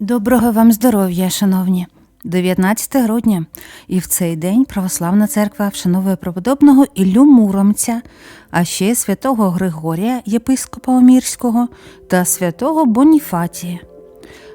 Доброго вам здоров'я, шановні. 19 грудня, і в цей день православна церква вшановує преподобного Іллю Муромця, а ще святого Григорія, єпископа Омірського та святого Боніфатія.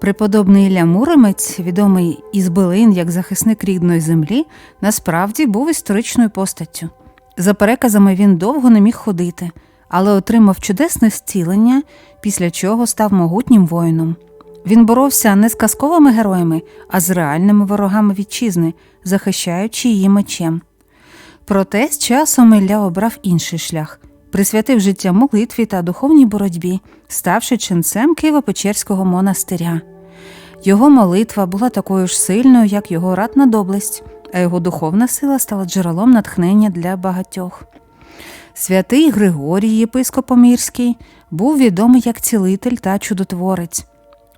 Преподобний Ілля Муромець, відомий із Билин як захисник рідної землі, насправді був історичною постаттю. За переказами він довго не міг ходити, але отримав чудесне зцілення, після чого став могутнім воїном. Він боровся не з казковими героями, а з реальними ворогами вітчизни, захищаючи її мечем. Проте з часом Ілля обрав інший шлях, присвятив життя молитві та духовній боротьбі, ставши ченцем Києво-Печерського монастиря. Його молитва була такою ж сильною, як його ратна доблесть, а його духовна сила стала джерелом натхнення для багатьох. Святий Григорій, єпископ Омірський, був відомий як цілитель та чудотворець.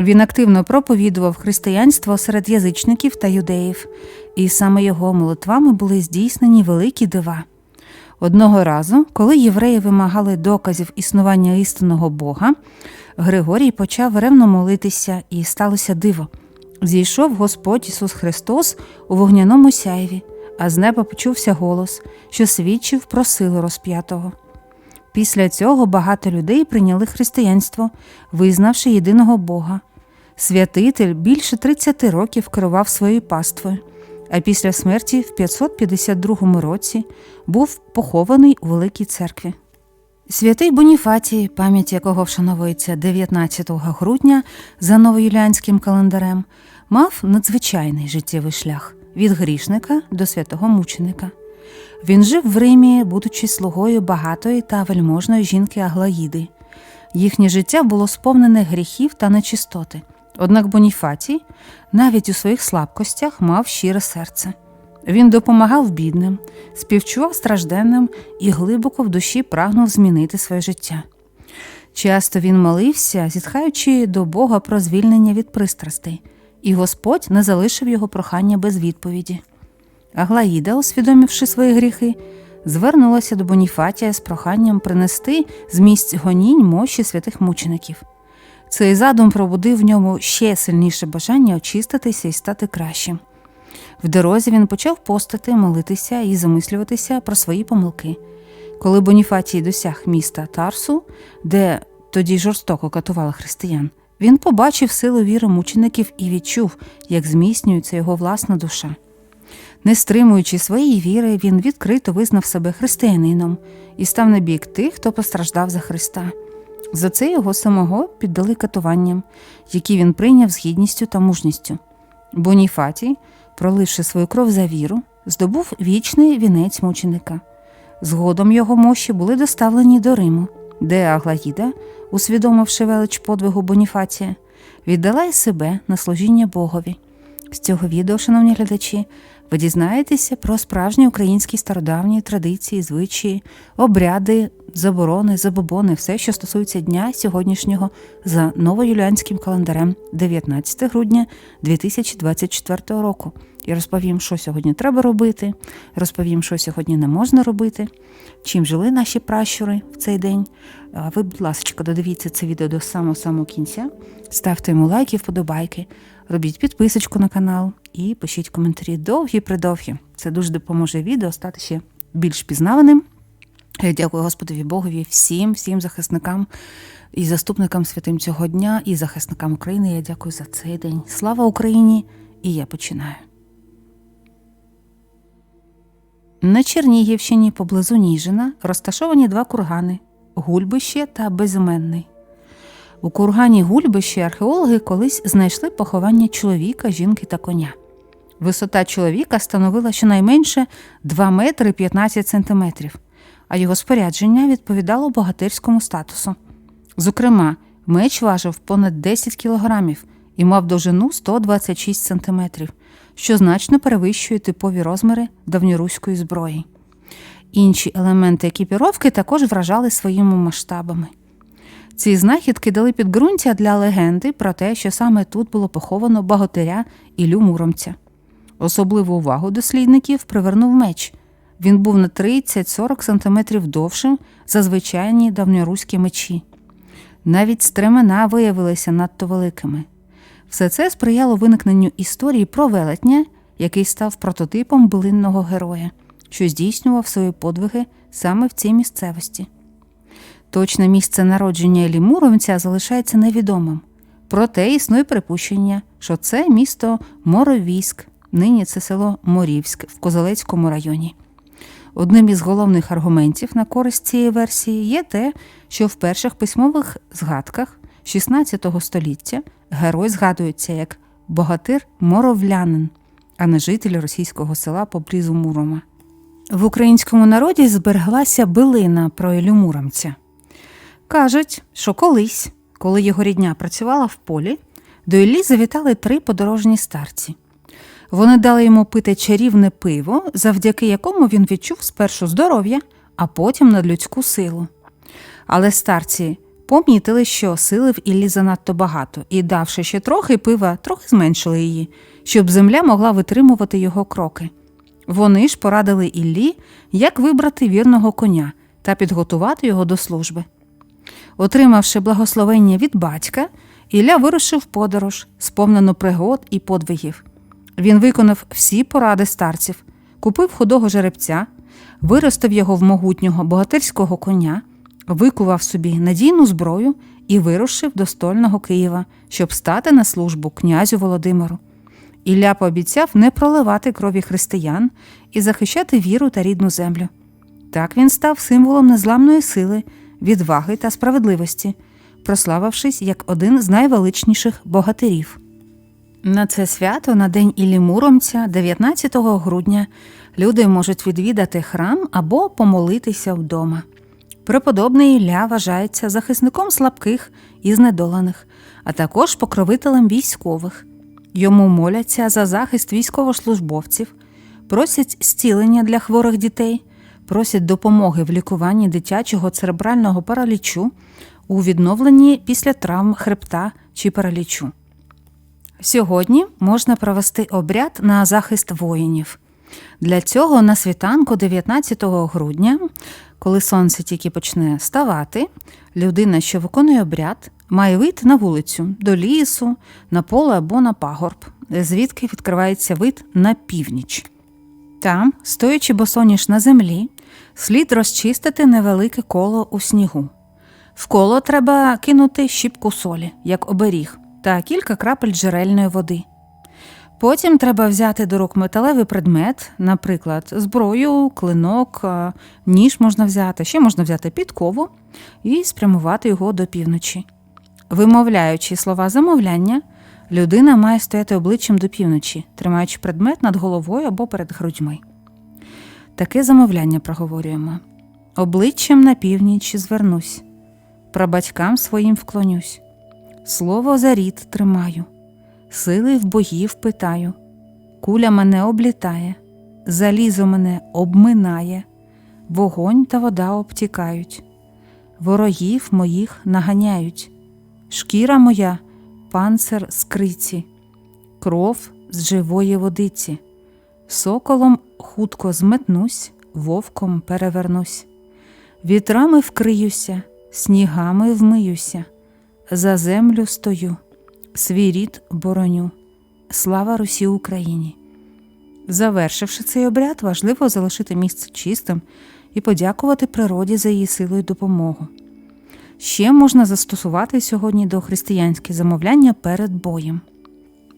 Він активно проповідував християнство серед язичників та юдеїв, і саме його молитвами були здійснені великі дива. Одного разу, коли євреї вимагали доказів існування істинного Бога, Григорій почав ревно молитися, і сталося диво. Зійшов Господь Ісус Христос у вогняному сяйві, а з неба почувся голос, що свідчив про силу розп'ятого. Після цього багато людей прийняли християнство, визнавши єдиного Бога. Святитель більше 30 років керував своєю паствою, а після смерті в 552 році був похований у Великій церкві. Святий Боніфатій, пам'ять якого вшановується 19 грудня за новоюліанським календарем, мав надзвичайний життєвий шлях від грішника до святого мученика. Він жив в Римі, будучи слугою багатої та вельможної жінки Аглаїди. Їхнє життя було сповнене гріхів та нечистоти. Однак Боніфатій навіть у своїх слабкостях мав щире серце. Він допомагав бідним, співчував стражденним і глибоко в душі прагнув змінити своє життя. Часто він молився, зітхаючи до Бога про звільнення від пристрастей, і Господь не залишив його прохання без відповіді. Аглаїда, усвідомивши свої гріхи, звернулася до Боніфатія з проханням принести з місць гонінь мощі святих мучеників. Цей задум пробудив в ньому ще сильніше бажання очиститися і стати кращим. В дорозі він почав постати, молитися і замислюватися про свої помилки. Коли Боніфатій досяг міста Тарсу, де тоді жорстоко катували християн, він побачив силу віри мучеників і відчув, як зміцнюється його власна душа. Не стримуючи своєї віри, він відкрито визнав себе християнином і став на бік тих, хто постраждав за Христа. За це його самого піддали катуванням, які він прийняв з гідністю та мужністю. Боніфатій, проливши свою кров за віру, здобув вічний вінець мученика. Згодом його мощі були доставлені до Риму, де Аглаїда, усвідомивши велич подвигу Боніфація, віддала й себе на служіння Богові. З цього відео, шановні глядачі, ви дізнаєтеся про справжні українські стародавні традиції, звичаї, обряди, заборони, забобони, все, що стосується дня сьогоднішнього за новоюліанським календарем 19 грудня 2024 року. І розповім, що сьогодні треба робити, розповім, що сьогодні не можна робити, чим жили наші пращури в цей день. Ви, будь ласка, додивіться це відео до самого самого кінця, ставте йому лайки, вподобайки, робіть підписочку на канал і пишіть коментарі довгі-придовгі. Це дуже допоможе відео стати ще більш пізнаваним. Я дякую Господові Богові, всім, всім захисникам і заступникам святим цього дня, і захисникам України. Я дякую за цей день. Слава Україні! І я починаю. На Чернігівщині поблизу Ніжина розташовані два кургани Гульбище та Безіменний. У кургані Гульбище археологи колись знайшли поховання чоловіка, жінки та коня. Висота чоловіка становила щонайменше 2 метри 15 сантиметрів, а його спорядження відповідало богатирському статусу. Зокрема, меч важив понад 10 кілограмів і мав довжину 126 сантиметрів, що значно перевищує типові розміри давньоруської зброї. Інші елементи екіпіровки також вражали своїми масштабами. Ці знахідки дали підґрунтя для легенди про те, що саме тут було поховано богатиря Ілю Муромця. Особливу увагу дослідників привернув меч. Він був на 30-40 см довшим за звичайні давньоруські мечі. Навіть стремена виявилися надто великими. Все це сприяло виникненню історії про велетня, який став прототипом билинного героя, що здійснював свої подвиги саме в цій місцевості. Точне місце народження Іллі Муромця залишається невідомим. Проте існує припущення, що це місто Моровійськ, нині це село Морівськ в Козелецькому районі. Одним із головних аргументів на користь цієї версії є те, що в перших письмових згадках 16 століття герой згадується як богатир моровлянин, а не житель російського села поблизу Мурома. В українському народі збереглася билина про Ілю Муромця. Кажуть, що колись, коли його рідня працювала в полі, до Іллі завітали три подорожні старці. Вони дали йому пити чарівне пиво, завдяки якому він відчув спершу здоров'я, а потім надлюдську силу. Але старці помітили, що сили в Іллі занадто багато, і, давши ще трохи пива, трохи зменшили її, щоб земля могла витримувати його кроки. Вони ж порадили Іллі, як вибрати вірного коня та підготувати його до служби. Отримавши благословення від батька, Ілля вирушив в подорож, сповнену пригод і подвигів. Він виконав всі поради старців, купив худого жеребця, виростив його в могутнього богатирського коня, викував собі надійну зброю і вирушив до стольного Києва, щоб стати на службу князю Володимиру. Ілля пообіцяв не проливати крові християн і захищати віру та рідну землю. Так він став символом незламної сили, відваги та справедливості, прославившись як один з найвеличніших богатирів. На це свято, на День Іллі Муромця, 19 грудня, люди можуть відвідати храм або помолитися вдома. Преподобний Ілля вважається захисником слабких і знедолених, а також покровителем військових. Йому моляться за захист військовослужбовців, просять зцілення для хворих дітей, просять допомоги в лікуванні дитячого церебрального паралічу, у відновленні після травм хребта чи паралічу. Сьогодні можна провести обряд на захист воїнів. Для цього на світанку 19 грудня, коли сонце тільки почне ставати, людина, що виконує обряд, має вийти на вулицю, до лісу, на поле або на пагорб, звідки відкривається вид на північ. Там, стоячи босоніж на землі, слід розчистити невелике коло у снігу. В коло треба кинути щіпку солі, як оберіг, та кілька крапель джерельної води. Потім треба взяти до рук металевий предмет, наприклад, зброю, клинок, ніж можна взяти, ще можна взяти підкову і спрямувати його до півночі. Вимовляючи слова замовляння, людина має стояти обличчям до півночі, тримаючи предмет над головою або перед грудьми. Таке замовляння проговорюємо. Обличчям на північ звернусь, прабатькам своїм вклонюсь, слово за рід тримаю, сили в богів питаю, куля мене облітає, залізо мене обминає, вогонь та вода обтікають, ворогів моїх наганяють, шкіра моя панцир з криці, кров з живої водиці. Соколом хутко зметнусь, вовком перевернусь, вітрами вкриюся, снігами вмиюся, за землю стою, свій рід бороню. Слава Русі Україні! Завершивши цей обряд, важливо залишити місце чистим і подякувати природі за її силу і допомогу. Ще можна застосувати сьогодні до християнські замовляння перед боєм.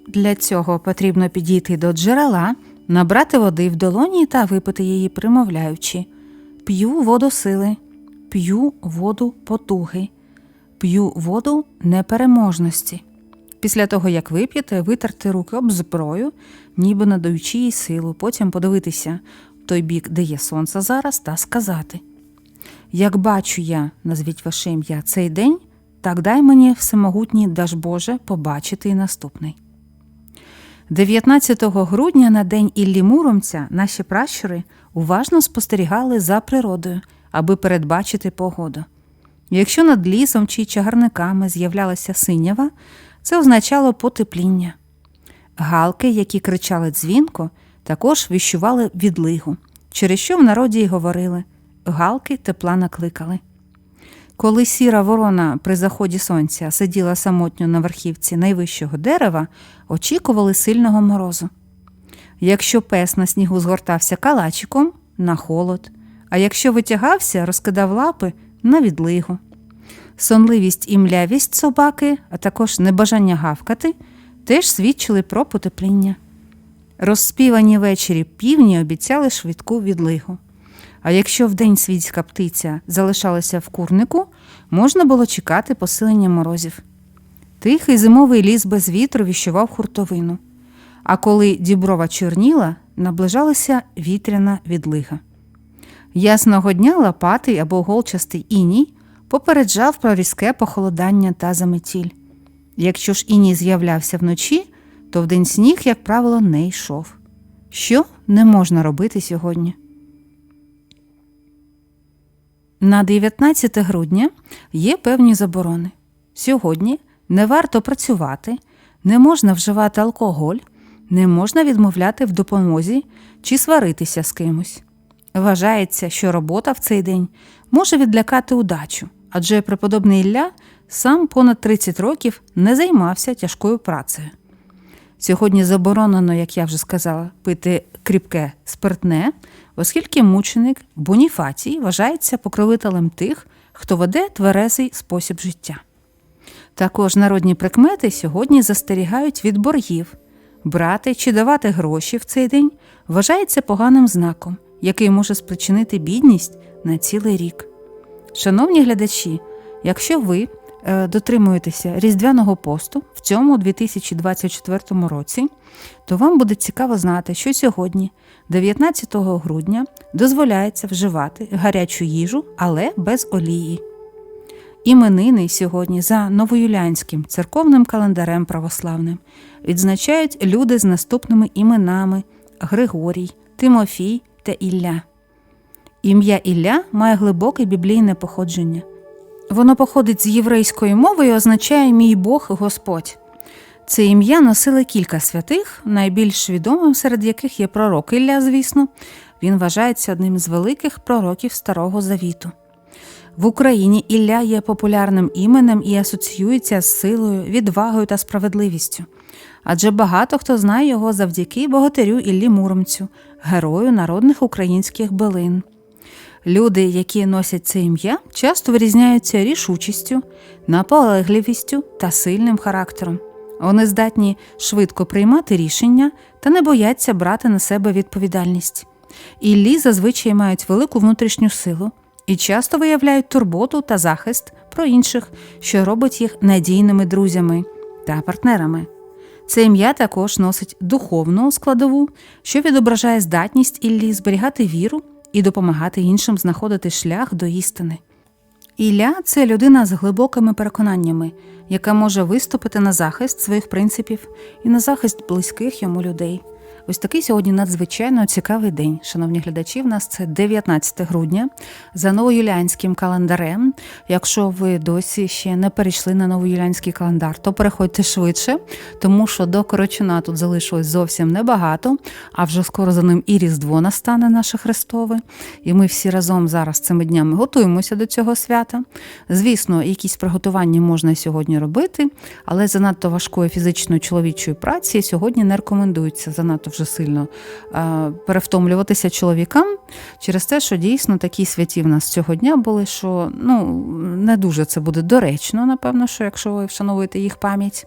Для цього потрібно підійти до джерела, набрати води в долоні та випити її, примовляючи п'ю воду сили, п'ю воду потуги, п'ю воду непереможності. Після того, як вип'єте, витерти руки об зброю, ніби надаючи їй силу, потім подивитися в той бік, де є сонце зараз, та сказати: Як бачу я, назвіть ваше ім'я, цей день, так дай мені всемогутній даж Боже побачити і наступний. 19 грудня на день Іллі Муромця наші пращури уважно спостерігали за природою, аби передбачити погоду. Якщо над лісом чи чагарниками з'являлася синява, це означало потепління. Галки, які кричали дзвінко, також віщували відлигу, через що в народі й говорили галки тепла накликали. Коли сіра ворона при заході сонця сиділа самотньо на верхівці найвищого дерева, очікували сильного морозу. Якщо пес на снігу згортався калачиком на холод, а якщо витягався, розкидав лапи на відлигу. Сонливість і млявість собаки, а також небажання гавкати, теж свідчили про потепління. Розспівані ввечері півні обіцяли швидку відлигу. А якщо вдень світська птиця залишалася в курнику, можна було чекати посилення морозів. Тихий зимовий ліс без вітру віщував хуртовину. А коли діброва чорніла, наближалася вітряна відлига. Ясного дня лопатий або голчастий іній попереджав про різке похолодання та заметіль. Якщо ж іній з'являвся вночі, то вдень сніг, як правило, не йшов. Що не можна робити сьогодні? На 19 грудня є певні заборони. Сьогодні не варто працювати, не можна вживати алкоголь, не можна відмовляти в допомозі чи сваритися з кимось. Вважається, що робота в цей день може відлякати удачу, адже преподобний Ілля сам понад 30 років не займався тяжкою працею. Сьогодні заборонено, як я вже сказала, пити кріпке спиртне, оскільки мученик Боніфацій вважається покровителем тих, хто веде тверезий спосіб життя. Також народні прикмети сьогодні застерігають від боргів. Брати чи давати гроші в цей день вважається поганим знаком, який може спричинити бідність на цілий рік. Шановні глядачі, якщо ви дотримуєтеся Різдвяного посту в цьому 2024 році, то вам буде цікаво знати, що сьогодні, 19 грудня, дозволяється вживати гарячу їжу, але без олії. Іменини сьогодні за новоюлянським церковним календарем православним відзначають люди з наступними іменами Григорій, Тимофій та Ілля. Ім'я Ілля має глибоке біблійне походження. Воно походить з єврейської мови і означає мій Бог Господь. Це ім'я носили кілька святих, найбільш відомим серед яких є пророк Ілля, звісно. Він вважається одним з великих пророків Старого Завіту. В Україні Ілля є популярним іменем і асоціюється з силою, відвагою та справедливістю. Адже багато хто знає його завдяки богатирю Іллі Муромцю, герою народних українських билин. Люди, які носять це ім'я, часто вирізняються рішучістю, наполегливістю та сильним характером. Вони здатні швидко приймати рішення та не бояться брати на себе відповідальність. Іллі зазвичай мають велику внутрішню силу і часто виявляють турботу та захист про інших, що робить їх надійними друзями та партнерами. Це ім'я також носить духовну складову, що відображає здатність Іллі зберігати віру і допомагати іншим знаходити шлях до істини. Ілля це людина з глибокими переконаннями, яка може виступити на захист своїх принципів і на захист близьких йому людей. Ось такий сьогодні надзвичайно цікавий день, шановні глядачі. В нас це 19 грудня за новоюліанським календарем. Якщо ви досі ще не перейшли на новоюліанський календар, то переходьте швидше, тому що до Корочина тут залишилось зовсім небагато, а вже скоро за ним і Різдво настане наше Христове. І ми всі разом зараз цими днями готуємося до цього свята. Звісно, якісь приготування можна сьогодні робити, але занадто важкої фізичної чоловічої праці сьогодні не рекомендується занадто вже сильно а, перевтомлюватися чоловікам через те, що дійсно такі святі в нас цього дня були, що ну, не дуже це буде доречно, напевно, що якщо ви вшановуєте їх пам'ять.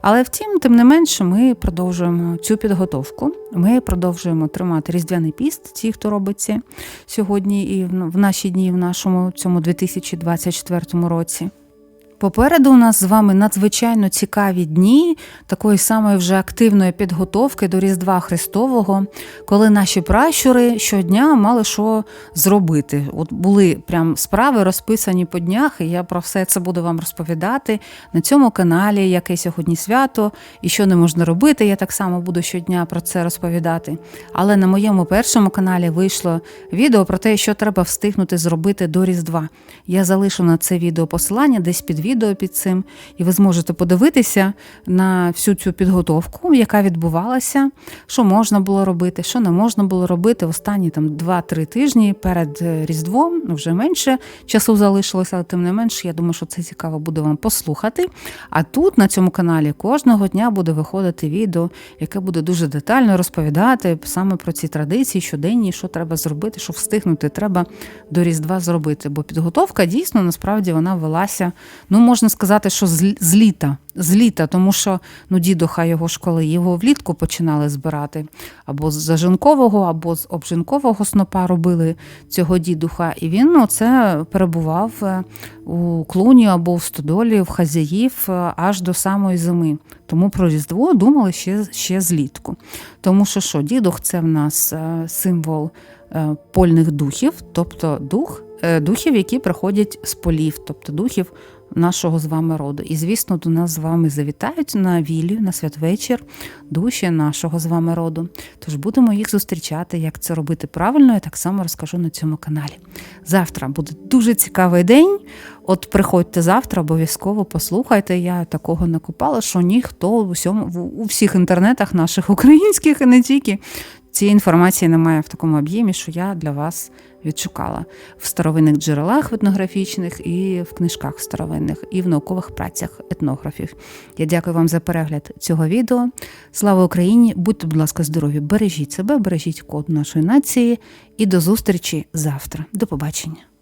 Але втім, тим не менше, ми продовжуємо цю підготовку. Ми продовжуємо тримати різдвяний піст, ті, хто робить це сьогодні і в наші дні, в нашому цьому 2024 році. Попереду у нас з вами надзвичайно цікаві дні такої самої вже активної підготовки до Різдва Христового, коли наші пращури щодня мали що зробити. От були прям справи розписані по днях, і я про все це буду вам розповідати на цьому каналі, яке сьогодні свято і що не можна робити. Я так само буду щодня про це розповідати. Але на моєму першому каналі вийшло відео про те, що треба встигнути зробити до Різдва. Я залишу на це відео посилання десь під відео відео під цим, і ви зможете подивитися на всю цю підготовку, яка відбувалася, що можна було робити, що не можна було робити останні там 2-3 тижні перед е, Різдвом. Ну, вже менше часу залишилося, але тим не менш, я думаю, що це цікаво буде вам послухати. А тут на цьому каналі кожного дня буде виходити відео, яке буде дуже детально розповідати саме про ці традиції, щоденні, що треба зробити, що встигнути треба до Різдва зробити. Бо підготовка дійсно насправді вона велася, ну можна сказати, що з, літа. З літа, тому що ну, дідуха його школи його влітку починали збирати або з зажинкового, або з обжинкового снопа робили цього дідуха. І він ну, це перебував е, у клуні або в стодолі, в хазяїв е, аж до самої зими. Тому про Різдво думали ще, ще злітку. Тому що що, дідух це в нас е, символ польних духів, тобто дух, духів, які приходять з полів, тобто духів нашого з вами роду. І, звісно, до нас з вами завітають на вілію, на святвечір душі нашого з вами роду. Тож будемо їх зустрічати, як це робити правильно, я так само розкажу на цьому каналі. Завтра буде дуже цікавий день. От приходьте завтра, обов'язково послухайте. Я такого не купала, що ніхто у всьому у всіх інтернетах наших українських і не тільки цієї інформації немає в такому об'ємі, що я для вас відшукала в старовинних джерелах етнографічних і в книжках старовинних, і в наукових працях етнографів. Я дякую вам за перегляд цього відео. Слава Україні! Будьте, будь ласка, здорові! Бережіть себе, бережіть код нашої нації і до зустрічі завтра. До побачення.